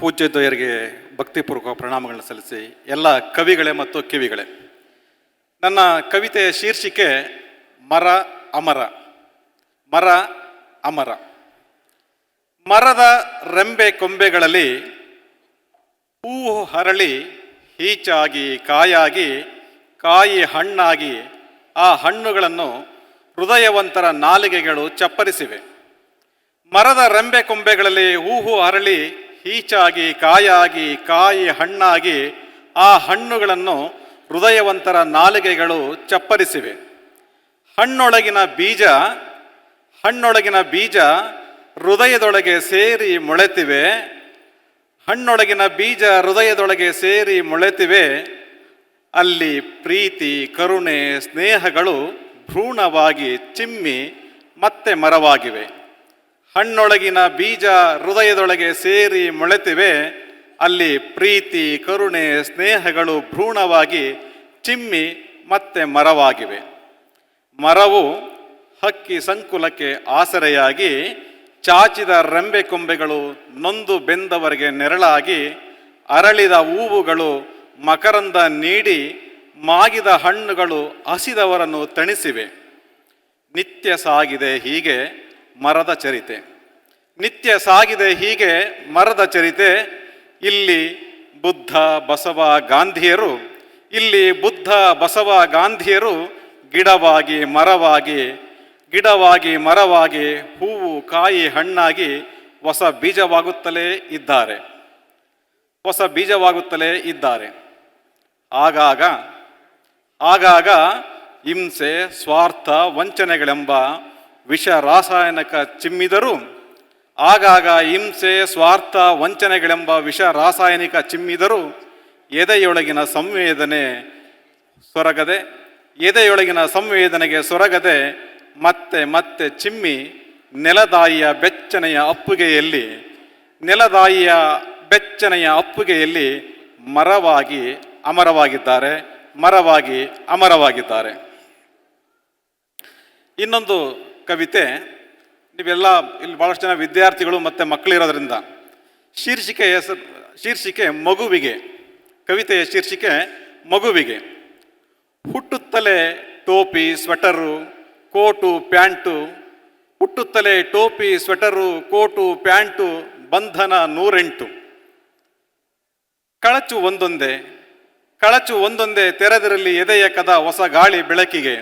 ಪೂಜ್ಯದ್ವಯರಿಗೆ ಭಕ್ತಿಪೂರ್ವಕ ಪ್ರಣಾಮಗಳನ್ನು ಸಲ್ಲಿಸಿ ಎಲ್ಲ ಕವಿಗಳೇ ಮತ್ತು ಕಿವಿಗಳೇ. ನನ್ನ ಕವಿತೆಯ ಶೀರ್ಷಿಕೆ ಮರ ಅಮರ ಮರ ಅಮರ. ಮರದ ರೆಂಬೆ ಕೊಂಬೆಗಳಲ್ಲಿ ಹೂವು ಹರಳಿ ಹೀಚಾಗಿ ಕಾಯಾಗಿ, ಕಾಯಿ ಹಣ್ಣಾಗಿ ಆ ಹಣ್ಣುಗಳನ್ನು ಹೃದಯವಂತರ ನಾಲಿಗೆಗಳು ಚಪ್ಪರಿಸಿವೆ. ಮರದ ರೆಂಬೆ ಕೊಂಬೆಗಳಲ್ಲಿ ಹೂಹು ಅರಳಿ ಹೀಚಾಗಿ ಕಾಯಾಗಿ, ಕಾಯಿ ಹಣ್ಣಾಗಿ ಆ ಹಣ್ಣುಗಳನ್ನು ಹೃದಯವಂತರ ನಾಲಿಗೆಗಳು ಚಪ್ಪರಿಸಿವೆ. ಹಣ್ಣೊಳಗಿನ ಬೀಜ ಹಣ್ಣೊಳಗಿನ ಬೀಜ ಹೃದಯದೊಳಗೆ ಸೇರಿ ಮೊಳೆತಿವೆ. ಹಣ್ಣೊಳಗಿನ ಬೀಜ ಹೃದಯದೊಳಗೆ ಸೇರಿ ಮೊಳೆತಿವೆ. ಅಲ್ಲಿ ಪ್ರೀತಿ, ಕರುಣೆ, ಸ್ನೇಹಗಳು ಭ್ರೂಣವಾಗಿ ಚಿಮ್ಮಿ ಮತ್ತೆ ಮರವಾಗಿವೆ. ಹಣ್ಣೊಳಗಿನ ಬೀಜ ಹೃದಯದೊಳಗೆ ಸೇರಿ ಮೊಳೆತಿವೆ. ಅಲ್ಲಿ ಪ್ರೀತಿ, ಕರುಣೆ, ಸ್ನೇಹಗಳು ಭ್ರೂಣವಾಗಿ ಚಿಮ್ಮಿ ಮತ್ತೆ ಮರವಾಗಿವೆ. ಮರವು ಹಕ್ಕಿ ಸಂಕುಲಕ್ಕೆ ಆಸರೆಯಾಗಿ ಚಾಚಿದ ರೆಂಬೆ ಕೊಂಬೆಗಳು ನೊಂದು ಬೆಂದವರಿಗೆ ನೆರಳಾಗಿ ಅರಳಿದ ಹೂವುಗಳು ಮಕರಂದ ನೀಡಿ ಮಾಗಿದ ಹಣ್ಣುಗಳು ಹಸಿದವರನ್ನು ತಣಿಸಿವೆ. ನಿತ್ಯ ಸಾಗಿದೆ ಹೀಗೆ ಮರದ ಚರಿತೆ. ನಿತ್ಯ ಸಾಗಿದೆ ಹೀಗೆ ಮರದ ಚರಿತೆ. ಇಲ್ಲಿ ಬುದ್ಧ, ಬಸವ, ಗಾಂಧಿಯರು, ಇಲ್ಲಿ ಬುದ್ಧ, ಬಸವ, ಗಾಂಧಿಯರು ಗಿಡವಾಗಿ, ಮರವಾಗಿ ಗಿಡವಾಗಿ, ಮರವಾಗಿ ಹೂವು, ಕಾಯಿ, ಹಣ್ಣಾಗಿ ಹೊಸ ಬೀಜವಾಗುತ್ತಲೇ ಇದ್ದಾರೆ. ಹೊಸ ಬೀಜವಾಗುತ್ತಲೇ ಇದ್ದಾರೆ. ಆಗಾಗ ಆಗಾಗ ಹಿಂಸೆ, ಸ್ವಾರ್ಥ, ವಂಚನೆಗಳೆಂಬ ವಿಷ ರಾಸಾಯನಿಕ ಚಿಮ್ಮಿದರೂ ಆಗಾಗ ಹಿಂಸೆ, ಸ್ವಾರ್ಥ, ವಂಚನೆಗಳೆಂಬ ವಿಷ ರಾಸಾಯನಿಕ ಚಿಮ್ಮಿದರೂ ಎದೆಯೊಳಗಿನ ಸಂವೇದನೆ ಸೊರಗದೆ, ಎದೆಯೊಳಗಿನ ಸಂವೇದನೆಗೆ ಸೊರಗದೆ ಮತ್ತೆ ಮತ್ತೆ ಚಿಮ್ಮಿ ನೆಲದಾಯಿಯ ಬೆಚ್ಚನೆಯ ಅಪ್ಪುಗೆಯಲ್ಲಿ, ನೆಲದಾಯಿಯ ಬೆಚ್ಚನೆಯ ಅಪ್ಪುಗೆಯಲ್ಲಿ ಮರವಾಗಿ ಅಮರವಾಗಿದ್ದಾರೆ ಮರವಾಗಿ ಅಮರವಾಗಿದ್ದಾರೆ. ಇನ್ನೊಂದು ಕವಿತೆ, ನೀವೆಲ್ಲ ಇಲ್ಲಿ ಭಾಳಷ್ಟು ಜನ ವಿದ್ಯಾರ್ಥಿಗಳು ಮತ್ತು ಮಕ್ಕಳಿರೋದ್ರಿಂದ, ಶೀರ್ಷಿಕೆ ಹೆಸರು, ಶೀರ್ಷಿಕೆ ಮಗುವಿಗೆ, ಕವಿತೆಯ ಶೀರ್ಷಿಕೆ ಮಗುವಿಗೆ. ಹುಟ್ಟುತ್ತಲೇ ಟೋಪಿ, ಸ್ವೆಟರು, ಕೋಟು, ಪ್ಯಾಂಟು, ಹುಟ್ಟುತ್ತಲೇ ಟೋಪಿ, ಸ್ವೆಟರು, ಕೋಟು, ಪ್ಯಾಂಟು, ಬಂಧನ ನೂರೆಂಟು. ಕಳಚು ಒಂದೊಂದೇ ಕಳಚು ಒಂದೊಂದೇ ತೆರೆದಿರಲಿ ಎದೆಯ ಕದ ಹೊಸ ಗಾಳಿ ಬೆಳಕಿಗೆ.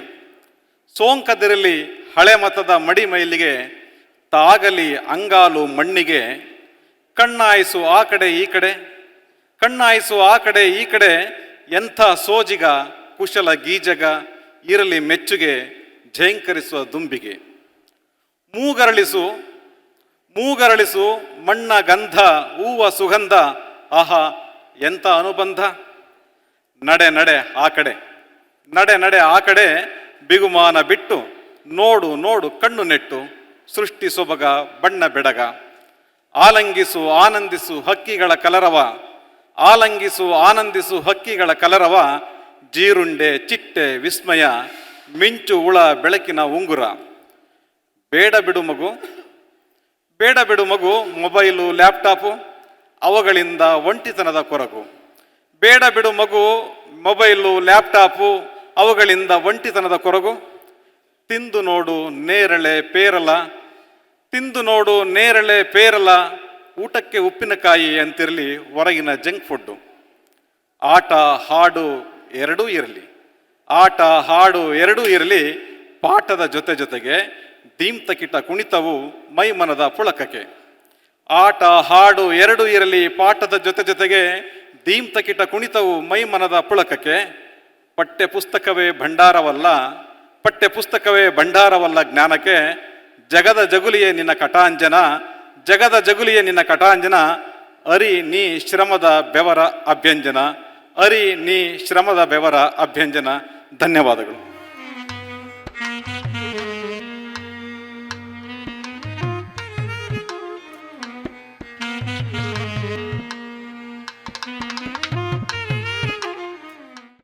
ಸೋಂಕದಿರಲಿ ಹಳೆ ಮತದ ಮಡಿ ಮೈಲಿಗೆ ತಾಗಲಿ ಅಂಗಾಲು ಮಣ್ಣಿಗೆ, ಕಣ್ಣಾಯಿಸು ಆ ಕಡೆ ಈ ಕಡೆ, ಕಣ್ಣಾಯಿಸು ಆ ಕಡೆ ಈ ಕಡೆ, ಎಂಥ ಸೋಜಿಗ, ಕುಶಲ ಗೀಜಗ ಇರಲಿ ಮೆಚ್ಚುಗೆ ಝೇಂಕರಿಸುವ ದುಂಬಿಗೆ. ಮೂಗರಳಿಸು ಮೂಗರಳಿಸು ಮಣ್ಣ ಗಂಧ, ಹೂವ ಸುಗಂಧ, ಆಹಾ, ಎಂಥ ಅನುಬಂಧ. ನಡೆ ನಡೆ ಆ ಕಡೆ, ನಡೆ ನಡೆ ಆ ಕಡೆ ಬಿಗುಮಾನ ಬಿಟ್ಟು ನೋಡು ನೋಡು ಕಣ್ಣು ನೆಟ್ಟು ಸೃಷ್ಟಿ ಸೊಬಗ ಬಣ್ಣ ಬೆಡಗ. ಆಲಂಗಿಸು ಆನಂದಿಸು ಹಕ್ಕಿಗಳ ಕಲರವ. ಆಲಂಗಿಸು ಆನಂದಿಸು ಹಕ್ಕಿಗಳ ಕಲರವ. ಜೀರುಂಡೆ ಚಿಟ್ಟೆ ವಿಸ್ಮಯ, ಮಿಂಚು ಉಳ ಬೆಳಕಿನ ಉಂಗುರ. ಬೇಡ ಬಿಡು ಮಗು, ಬೇಡ ಬಿಡು ಮಗು, ಮೊಬೈಲು, ಲ್ಯಾಪ್ಟಾಪು, ಅವುಗಳಿಂದ ಒಂಟಿತನದ ಕೊರಗು. ಬೇಡ ಬಿಡು ಮಗು, ಮೊಬೈಲು, ಲ್ಯಾಪ್ಟಾಪು ಅವುಗಳಿಂದ ಒಂಟಿತನದ ಕೊರಗು. ತಿಂದು ನೋಡು ನೇರಳೆ ಪೇರಲ. ತಿಂದು ನೋಡು ನೇರಳೆ ಪೇರಲ. ಊಟಕ್ಕೆ ಉಪ್ಪಿನಕಾಯಿ ಅಂತಿರಲಿ ಹೊರಗಿನ ಜಂಕ್ ಫುಡ್ಡು. ಆಟ, ಹಾಡು ಎರಡೂ ಇರಲಿ. ಆಟ, ಹಾಡು ಎರಡೂ ಇರಲಿ. ಪಾಠದ ಜೊತೆ ಜೊತೆಗೆ ದೀಮ್ತಕಿಟ ಕುಣಿತವು ಮೈಮನದ ಪುಳಕಕ್ಕೆ. ಆಟ, ಹಾಡು ಎರಡೂ ಇರಲಿ. ಪಾಠದ ಜೊತೆ ಜೊತೆಗೆ ದೀಮ್ತಕಿಟ ಕುಣಿತವು ಮೈಮನದ ಪುಳಕಕ್ಕೆ. ಪಠ್ಯ ಪುಸ್ತಕವೇ ಭಂಡಾರವಲ್ಲ ಪಠ್ಯ ಪುಸ್ತಕವೇ ಭಂಡಾರವಲ್ಲ ಜ್ಞಾನಕ್ಕೆ, ಜಗದ ಜಗುಲಿಯೇ ನಿನ್ನ ಕಟಾಂಜನ, ಜಗದ ಜಗುಲಿಯೇ ನಿನ್ನ ಕಟಾಂಜನ, ಅರಿ ನೀ ಶ್ರಮದ ಬೆವರ ಅಭ್ಯಂಜನ, ಅರಿ ನೀ ಶ್ರಮದ ಬೆವರ ಅಭ್ಯಂಜನ. ಧನ್ಯವಾದಗಳು.